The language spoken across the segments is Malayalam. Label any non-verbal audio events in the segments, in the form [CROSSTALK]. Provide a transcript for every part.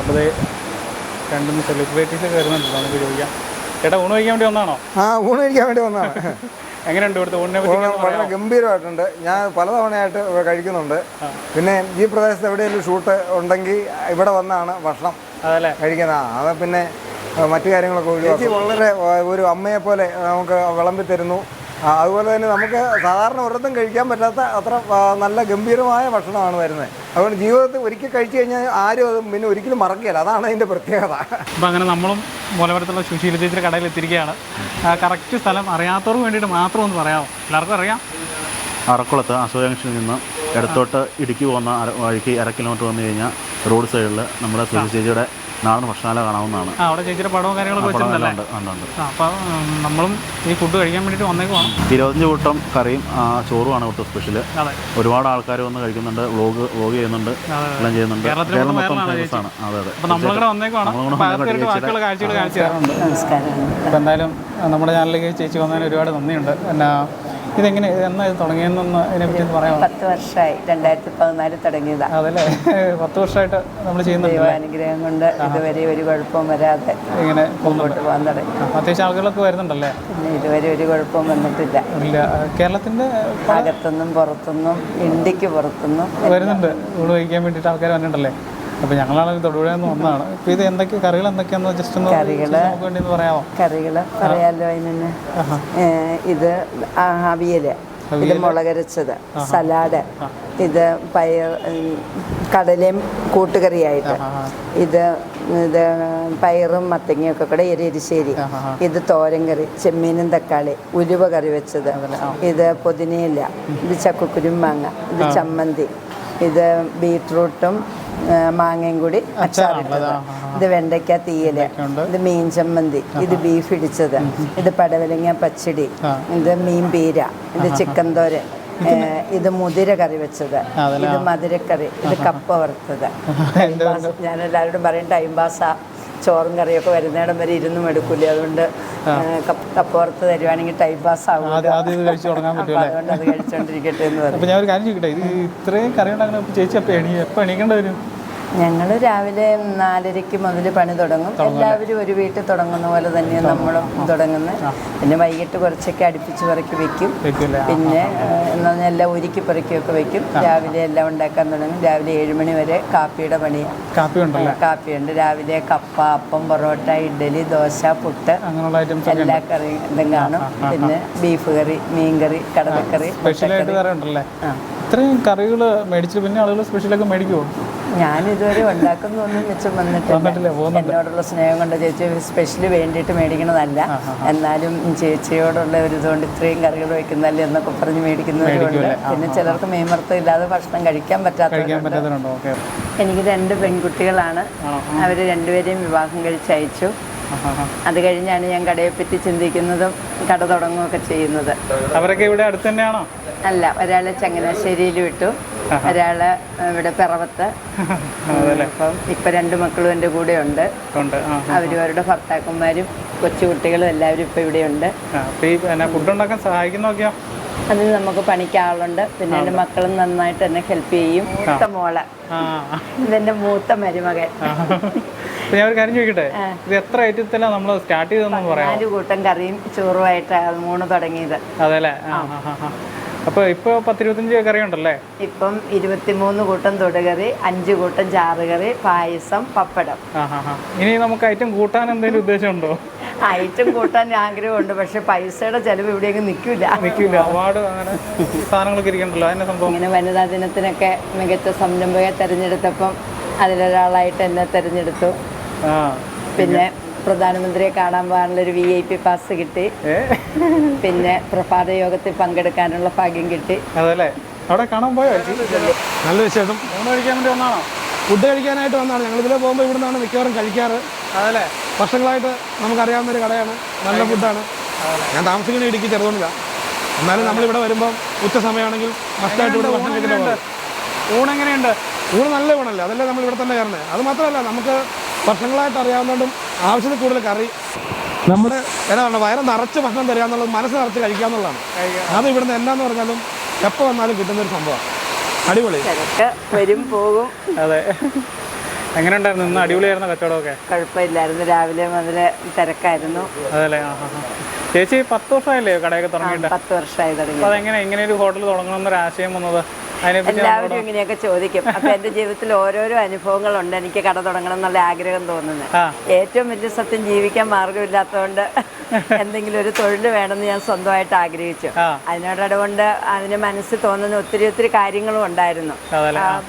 അപ്പോൾ രണ്ടും സെലിബ്രിറ്റീസ് കയറുന്നുണ്ടല്ലോ നമുക്ക് ചോദിക്കാം. ചേട്ടാ ഊണ് കഴിക്കാൻ വേണ്ടി വന്നാണോ? ആ ഊണ് കഴിക്കാൻ വേണ്ടി വന്നാണ്. [LAUGHS] എങ്ങനെയുണ്ട് ഇവിടുത്തെ ഊണിനെ പറ്റി ഊണ് വളരെ ഗംഭീരമായിട്ടുണ്ട്. ഞാൻ പലതവണയായിട്ട് കഴിക്കുന്നുണ്ട്. പിന്നെ ഈ പ്രദേശത്ത് എവിടെയെങ്കിലും ഷൂട്ട് ഉണ്ടെങ്കിൽ ഇവിടെ വന്നാണ് ഭക്ഷണം അതല്ലേ? കഴിക്കുന്നത്. അത് പിന്നെ മറ്റു കാര്യങ്ങളൊക്കെ ഒഴിവാക്കി. വളരെ ഒരു അമ്മയെ പോലെ നമുക്ക് വിളമ്പി തരുന്നു. അതുപോലെ തന്നെ നമുക്ക് സാധാരണ ഒരിടത്തും കഴിക്കാൻ പറ്റാത്ത അത്ര നല്ല ഗംഭീരമായ ഭക്ഷണമാണ് വരുന്നത്. അതുകൊണ്ട് ജീവിതത്തിൽ ഒരിക്കൽ കഴിച്ചു കഴിഞ്ഞാൽ ആരും അത് പിന്നെ ഒരിക്കലും മറക്കുകയില്ല. അതാണ് അതിന്റെ പ്രത്യേകത. അപ്പോൾ അങ്ങനെ നമ്മളും മൂലവരത്തുള്ള സുശീല ചേച്ചിയുടെ കടയിൽ എത്തിയിരിക്കുകയാണ്. കറക്റ്റ് സ്ഥലം അറിയാത്തവർക്ക് വേണ്ടിയിട്ട് മാത്രം ഒന്ന് പറയാമോ? എല്ലാവർക്കും അറിയാം. അറക്കുളത്ത് ജംഗ്ഷനിൽ നിന്ന് ഇടത്തോട്ട് ഇടുക്കി പോകുന്ന അര- വഴിക്ക് അര കിലോമീറ്റർ വന്നു കഴിഞ്ഞാൽ റോഡ് സൈഡിൽ നമ്മുടെ സുരേഷ് ചേച്ചിയുടെ നാടൻ ഭക്ഷണാല കാണാവുന്നതാണ്. ആ അവിടെ ചേച്ചിയുടെ പടവും കാര്യങ്ങളൊക്കെ അപ്പോൾ നമ്മളും ഈ ഫുഡ് കഴിക്കാൻ വേണ്ടിയിട്ട് വന്നേക്കുവാണ് ഇരുപത്തഞ്ച് കൂട്ടം കറിയും ആ, ചോറുമാണ് ഇവിടുത്തെ സ്പെഷ്യൽ ഒരുപാട് ആൾക്കാർ വന്ന് കഴിക്കുന്നുണ്ട് വ്ലോഗ് വ്ലോഗ് ചെയ്യുന്നുണ്ട് എല്ലാം ചെയ്യുന്നുണ്ട്. കേരളം മൊത്തം ഫേമസ് ആണ്. അതെ അതെ. നമസ്കാരം. എന്തായാലും നമ്മുടെ ചാനലിലേക്ക് ചേച്ചി വന്നതിന് ഒരുപാട് നന്ദിയുണ്ട്. എന്നാ ഇതെങ്ങനെ എന്നാ ഇത് തുടങ്ങിയെന്നൊന്ന് അതിനെപ്പറ്റി പറയാമോ? പത്ത് വർഷമായി രണ്ടായിരത്തി പതിനാലിൽ തുടങ്ങിയതാണ് അതല്ലേ? പത്ത് വർഷമായിട്ട് നമ്മൾ ചെയ്യുന്നുണ്ട് അനുഗ്രഹം കൊണ്ട് ഇതുവരെ ഒരു കുഴപ്പവും വരാതെ ഇങ്ങനെ മുമ്പോട്ട് പോകാൻ തുടങ്ങി. അത്യാവശ്യം ആളുകളൊക്കെ വരുന്നുണ്ടല്ലേ? ഇതുവരെ ഒരു കുഴപ്പവും വന്നിട്ടില്ല. ഇല്ല. കേരളത്തിന്റെ അകത്തുനിന്നും പുറത്തുനിന്നും ഇന്ത്യയ്ക്ക് പുറത്തുനിന്നും വരുന്നുണ്ട്. ഊണ് കഴിക്കാൻ വേണ്ടിയിട്ട് ആൾക്കാർ വന്നിട്ടുണ്ടല്ലേ? അപ്പോൾ ഞങ്ങളാണെങ്കിൽ തൊടുപുഴയിൽ നിന്ന് വന്നതാണ്. ഇപ്പോൾ ഇത് എന്തൊക്കെ കറികൾ എന്തൊക്കെയാണെന്ന് ജസ്റ്റ് ഒന്ന് കറികൾ നമുക്ക് വേണ്ടി ഒന്ന് പറയാമോ? കറികൾ പറയാലോ അതിന് ഇത് അവിയൽ. ഇത് മുളകരച്ചത് സലാഡ്. ഇത് പയർ കടലയും കൂട്ടുകറിയായിട്ട്. ഇത് ഇത് പയറും മത്തങ്ങയൊക്കെ കൂടെ എരിശ്ശേരി. ഇത് തോരൻ കറി ചെമ്മീനും തക്കാളി ഉലുവ കറി വെച്ചത്. ഇത് പുതിനയില ഇത് ചക്കക്കുരുമാങ്ങ ഇത് ചമ്മന്തി ഇത് ബീട്രൂട്ടും മാങ്ങയും കൂടി അച്ചാറിട്ടത്. ഇത് വെണ്ടയ്ക്ക തീയൽ ഇത് മീൻ ചമ്മന്തി ഇത് ബീഫ് ഇടിച്ചത് ഇത് പടവലങ്ങ പച്ചടി ഇത് മീൻ പീര ഇത് ചിക്കൻ തോരൻ ഇത് മുതിര കറി വെച്ചത്. ഇത് മധുരക്കറി ഇത് കപ്പ വറുത്തത്. ഞാൻ എല്ലാവരോടും പറയും ടൈം പാസ്സാ ചോറും കറിയൊക്കെ വരുന്നിടം വരെ ഇരുന്നും എടുക്കൂലേ അതുകൊണ്ട് കപ്പ തരുവാണെങ്കിൽ ടൈം പാസ് ആകും അതുകൊണ്ട് അത് കഴിച്ചോണ്ടിരിക്കട്ടെ എന്ന് ഞാൻ ഒരു കാര്യം ചോദിക്കട്ടെ? ഇത് ഇത്രയും കറി അങ്ങനെ ചേച്ചി എപ്പോ എണീ എപ്പോ എണീക്കേണ്ടി വരും? ഞങ്ങൾ രാവിലെ നാലരയ്ക്ക് മുതൽ പണി തുടങ്ങും. എല്ലാവരും ഒരു വീട്ടിൽ തുടങ്ങുന്ന പോലെ തന്നെയാണ് നമ്മളും തുടങ്ങുന്നത് പിന്നെ വൈകിട്ട് കുറച്ചൊക്കെ അടുപ്പിച്ച് പെറുക്കി വെക്കും. പിന്നെ എന്ന് പറഞ്ഞാൽ എല്ലാം ഒരുക്കി പെറുക്കിയൊക്കെ വെക്കും. രാവിലെ എല്ലാം ഉണ്ടാക്കാൻ തുടങ്ങും. രാവിലെ ഏഴ് മണി വരെ കാപ്പിയുടെ പണിയാണ് കാപ്പിയുണ്ട്. രാവിലെ കപ്പ അപ്പം പൊറോട്ട ഇഡ്ഡലി ദോശ പുട്ട് എല്ലാ കറി ഇതും കാണും. പിന്നെ ബീഫ് കറി മീൻ കറി കടലക്കറി ഇത്രയും കറികൾ മേടിച്ചിട്ട് പിന്നെ ആളുകൾ സ്പെഷ്യലൊക്കെ മേടിക്കുമോ ഞാൻ ഇതുവരെ ഉണ്ടാക്കുന്നൊന്നും മിച്ചം വന്നിട്ടില്ല, എന്നോടുള്ള സ്നേഹം കൊണ്ട് ചേച്ചി സ്പെഷ്യലി വേണ്ടിയിട്ട് മേടിക്കണതല്ല. എന്നാലും ചേച്ചിയോടുള്ള ഒരു ഇതുകൊണ്ട് ഇത്രയും കറികൾ വെക്കുന്നല്ലേ എന്നൊക്കെ പറഞ്ഞ് മേടിക്കുന്നവരുണ്ട് പിന്നെ ചിലർക്ക് മീൻമർത്തം ഇല്ലാതെ ഭക്ഷണം കഴിക്കാൻ പറ്റാത്തവരുണ്ട്. പറ്റാത്തതുണ്ടോ എനിക്ക് രണ്ട് പെൺകുട്ടികളാണ്. അവർ രണ്ടുപേരെയും വിവാഹം കഴിച്ച് അയച്ചു. അത് കഴിഞ്ഞാണ് ഞാൻ കടയെ പറ്റി ചിന്തിക്കുന്നതും കട തുടങ്ങുകയൊക്കെ ചെയ്യുന്നത്. അവരൊക്കെ ഇവിടെ അടുത്ത് തന്നെയാണോ? അല്ല ഒരാളെ ചങ്ങനാശ്ശേരിയിൽ വിട്ടു. ഒരാൾ ഇവിടെ പിറവത്ത്. [LAUGHS] അപ്പം ഇപ്പൊ രണ്ട് മക്കളും എന്റെ കൂടെ ഉണ്ട്. അവരും അവരുടെ ഭർത്താക്കന്മാരും കൊച്ചുകുട്ടികളും എല്ലാവരും ഇപ്പൊ ഇവിടെ ഉണ്ട് ഫുഡ് ഉണ്ടാക്കാൻ സഹായിക്കുന്നൊക്കെയോ അതിന് നമുക്ക് പണിക്കാളുണ്ട് പിന്നെ എന്റെ മക്കളും നന്നായിട്ട് എന്നെ ഹെൽപ്പ് ചെയ്യും. മൂത്ത മോൾ. ആ. ഇതെന്റെ മൂത്ത മരുമകൻ. ഞാൻ ഒരു കാര്യം ചോദിക്കട്ടെ? ഇത് എത്ര ഐറ്റത്തിലാണ് നമ്മൾ സ്റ്റാർട്ട് ചെയ്തതെന്ന് പറയാം നാല് കൂട്ടം കറിയും ചോറുമായിട്ടാണ് മൂന്ന് തുടങ്ങിയത്. ആ. അപ്പോൾ ഇപ്പോൾ പത്തിരുപത്തഞ്ച് കറി ഉണ്ടല്ലേ? ഇപ്പം ഇരുപത്തിമൂന്ന് കൂട്ടം തൊടുകറി അഞ്ച് കൂട്ടം ചാറുകറി പായസം പപ്പടം. ഇനി നമുക്ക് ഐറ്റം കൂട്ടാൻ എന്തെങ്കിലും ഉദ്ദേശമുണ്ടോ? ഐറ്റം കൂട്ടാൻ ആഗ്രഹമുണ്ട് പക്ഷെ പൈസയുടെ ചെലവ് ഇവിടെയൊക്കെ നിൽക്കില്ല. നിൽക്കില്ല. അവാർഡ് അങ്ങനെ സാധനങ്ങളൊക്കെ ഇരിക്കണ്ടല്ലോ. അതിന്റെ സംഭവം. ഇങ്ങനെ വനിതാ ദിനത്തിനൊക്കെ മികച്ച സംരംഭകയെ തെരഞ്ഞെടുത്തപ്പം അതിലൊരാളായിട്ട് എന്നെ തെരഞ്ഞെടുത്തു. പിന്നെ? പ്രധാനമന്ത്രിയെ കാണാൻ പോകാനുള്ള ഒരു വി ഐ പി പാസ് കിട്ടി. പിന്നെ പ്രഭാത യോഗത്തിൽ പങ്കെടുക്കാനുള്ള ഭാഗ്യം കിട്ടി. അതല്ലേ? അവിടെ കാണാൻ പോയോ നല്ല വിശേഷം. ഊണ് കഴിക്കാൻ വേണ്ടി വന്നാണോ? ഫുഡ് കഴിക്കാനായിട്ട് വന്നാണ്. ഞങ്ങൾ ഇതിലെ പോകുമ്പോൾ ഇവിടെ നിന്നാണ് മിക്കവാറും കഴിക്കാറ്. അതല്ലേ? വർഷങ്ങളായിട്ട് നമുക്കറിയാവുന്ന ഒരു കടയാണ്. നല്ല ഫുഡാണ് ഞാൻ താമസിക്കുന്ന ഇടുക്കി ചെറുതോണില്ല എന്നാലും നമ്മളിവിടെ വരുമ്പോൾ ഉച്ച സമയമാണെങ്കിൽ മസ്റ്റായിട്ട് ഇവിടെ ഭക്ഷണം കഴിച്ചിട്ട് ഊണെങ്ങനെയുണ്ട് ഊണ് നല്ല ഊണല്ലേ? അതല്ലേ നമ്മൾ ഇവിടെ തന്നെ കയറുന്നത്. അത് മാത്രമല്ല നമുക്ക് വർഷങ്ങളായിട്ട് അറിയാവുന്നതുകൊണ്ടും ആവശ്യത്തിൽ കൂടുതൽ കറി. നമ്മുടെ എന്താണ് വയറ് നിറച്ച് ഭക്ഷണം തരിക എന്നുള്ളത് മനസ്സ് നിറച്ച് കഴിക്കുക എന്നുള്ളതാണ്. അത് ഇവിടുന്ന് എന്നാന്ന് പറഞ്ഞാലും എപ്പോൾ വന്നാലും കിട്ടുന്ന ഒരു സംഭവമാണ് അടിപൊളി വരും പോകും. അതെ. എങ്ങനെയുണ്ടായിരുന്നു? ഇന്ന് അടിപൊളിയായിരുന്നു കച്ചവടമൊക്കെ? കുഴപ്പമില്ലായിരുന്നു. രാവിലെ മുതൽ തിരക്കായിരുന്നു. അതല്ലേ? ആ ആ ആ. ചേച്ചി പത്ത് വർഷമായില്ലേ കടയൊക്കെ തുടങ്ങിയിട്ട്? പത്ത് വർഷമായി തുടങ്ങി. അതെങ്ങനെ ഇങ്ങനെ ഒരു ഹോട്ടൽ തുടങ്ങണമെന്നൊരു ആശയം വന്നത്? എല്ലാവരും ഇങ്ങനെയൊക്കെ ചോദിക്കും. അപ്പൊ എന്റെ ജീവിതത്തിൽ ഓരോരോ അനുഭവങ്ങളുണ്ട്. എനിക്ക് കട തുടങ്ങണം എന്നുള്ള ആഗ്രഹം തോന്നുന്നത് ഏറ്റവും വലിയ സത്യം ജീവിക്കാൻ മാർഗമില്ലാത്തതുകൊണ്ട് [LAUGHS] എന്തെങ്കിലും ഒരു തൊഴിൽ വേണമെന്ന് ഞാൻ സ്വന്തമായിട്ട് ആഗ്രഹിച്ചു. ആ. അതിനോടതുകൊണ്ട് അതിന് മനസ്സിൽ തോന്നുന്ന ഒത്തിരി ഒത്തിരി കാര്യങ്ങളും ഉണ്ടായിരുന്നു.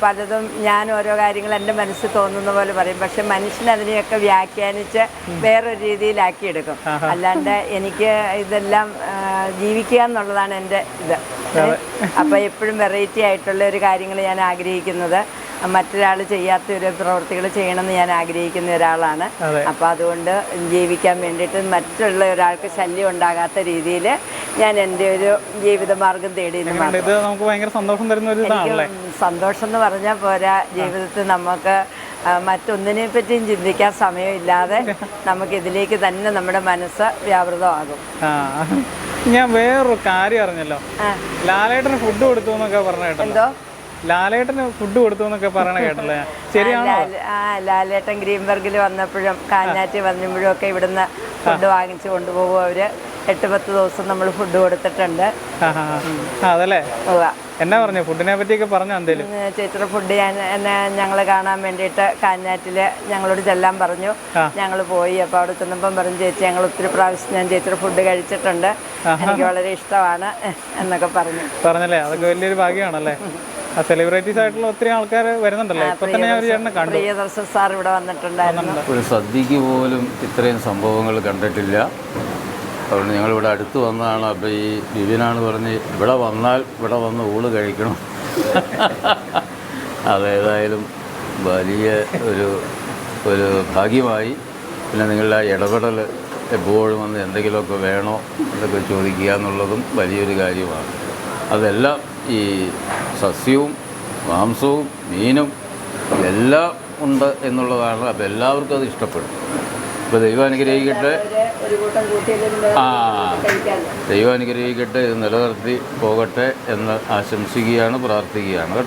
പലതും ഞാൻ ഓരോ കാര്യങ്ങൾ എന്റെ മനസ്സിൽ തോന്നുന്ന പോലെ പറയും. പക്ഷെ മനുഷ്യൻ അതിനെയൊക്കെ വ്യാഖ്യാനിച്ച് വേറൊരു രീതിയിലാക്കിയെടുക്കും. അല്ലാണ്ട് എനിക്ക് ഇതെല്ലാം ജീവിക്കുക എന്നുള്ളതാണ് എന്റെ ഇത്. അപ്പോൾ എപ്പോഴും വെറൈറ്റി ആയിട്ടുള്ള ഒരു കാര്യങ്ങൾ ഞാൻ ആഗ്രഹിക്കുന്നത്. മറ്റൊരാൾ ചെയ്യാത്ത ഒരു പ്രവൃത്തികൾ ചെയ്യണമെന്ന് ഞാൻ ആഗ്രഹിക്കുന്ന ഒരാളാണ്. അപ്പോൾ അതുകൊണ്ട് ജീവിക്കാൻ വേണ്ടിയിട്ട് മറ്റുള്ള ഒരാൾക്ക് ശല്യം ഉണ്ടാകാത്ത രീതിയിൽ ഞാൻ എന്റെ ഒരു ജീവിതമാർഗം തേടി സന്തോഷം എന്ന് പറഞ്ഞാൽ പോരാ. ജീവിതത്തിൽ നമുക്ക് മറ്റൊന്നിനെ പറ്റിയും ചിന്തിക്കാൻ സമയമില്ലാതെ നമുക്ക് ഇതിലേക്ക് തന്നെ നമ്മുടെ മനസ്സ് വ്യാപൃതമാകും. ഞാൻ വേറൊരു കാര്യം അറിഞ്ഞല്ലോ. ലാലേട്ടന് ഫുഡ് കൊടുത്തു എന്നൊക്കെ പറഞ്ഞ കേട്ടല്ലോ. എന്തോ? ലാലേട്ടന് ഫുഡ് കൊടുത്തു എന്നൊക്കെ പറയണ കേട്ടല്ലേ ശരിയാണോ? ആ ലാലേട്ടൻ ഗ്രീൻബർഗിൽ വന്നപ്പോഴും കാഞ്ഞാറ്റി വന്നപ്പോഴും ഒക്കെ ഇവിടുന്ന് ഫുഡ് വാങ്ങിച്ചു കൊണ്ടുപോകും അവർ. എട്ട് പത്ത് ദിവസം നമ്മൾ ഫുഡ് കൊടുത്തിട്ടുണ്ട്. അതല്ലേ. എന്നാ പറഞ്ഞു ഫുഡിനെ പറ്റിയൊക്കെ പറഞ്ഞു എന്തേലും? ചേച്ചിയുടെ ഫുഡ് ഞാൻ എന്നെ ഞങ്ങൾ കാണാൻ വേണ്ടിയിട്ട് കാഞ്ഞാറ്റിൽ ഞങ്ങളോട് ചെല്ലാൻ പറഞ്ഞു. ഞങ്ങൾ പോയി അപ്പോൾ അവിടെ ചെന്നപ്പം പറഞ്ഞു ചേച്ചി ഞങ്ങൾ ഒത്തിരി പ്രാവശ്യം ഞാൻ ചേച്ചിയുടെ ഫുഡ് കഴിച്ചിട്ടുണ്ട്. എനിക്ക് വളരെ ഇഷ്ടമാണ് എന്നൊക്കെ പറഞ്ഞു. പറഞ്ഞല്ലേ? അതൊക്കെ വലിയൊരു ഭാഗ്യമാണല്ലേ? ആ സെലിബ്രിറ്റീസ് ആയിട്ടുള്ള ഒത്തിരി ആൾക്കാർ വരുന്നുണ്ടല്ലോ. ഇപ്പൊ തന്നെ ഞാൻ ഒരു ചേട്ടനെ കണ്ടു. പ്രിയദർശൻ സാർ ഇവിടെ വന്നിട്ടുണ്ടായിരുന്നു. ഒരു സദ്യക്ക് പോലും ഇത്രയും സംഭവങ്ങൾ കണ്ടിട്ടില്ല. അതുകൊണ്ട് ഞങ്ങളിവിടെ അടുത്ത് വന്നതാണ്. അപ്പോൾ ഈ ബിബിനാണ് പറഞ്ഞ് ഇവിടെ വന്നാൽ ഇവിടെ വന്ന് ഊൾ കഴിക്കണം. [LAUGHS] അതേതായാലും വലിയ ഒരു ഒരു ഭാഗ്യമായി. പിന്നെ നിങ്ങളുടെ ഇടപെടൽ എപ്പോഴും വന്ന് എന്തെങ്കിലുമൊക്കെ വേണോ എന്നൊക്കെ ചോദിക്കുക എന്നുള്ളതും വലിയൊരു കാര്യമാണ്. അതെല്ലാം ഈ സസ്യവും മാംസവും മീനും എല്ലാം ഉണ്ട് എന്നുള്ളതാണ്. അപ്പോൾ എല്ലാവർക്കും അത് ഇഷ്ടപ്പെടും. ഇപ്പോൾ ദൈവം അനുഗ്രഹിക്കട്ടെ. ആ ദൈവം അനുഗ്രഹിക്കട്ടെ ഇത് നിലനിർത്തി പോകട്ടെ എന്ന് ആശംസിക്കുകയാണ് പ്രാർത്ഥിക്കുകയാണ്.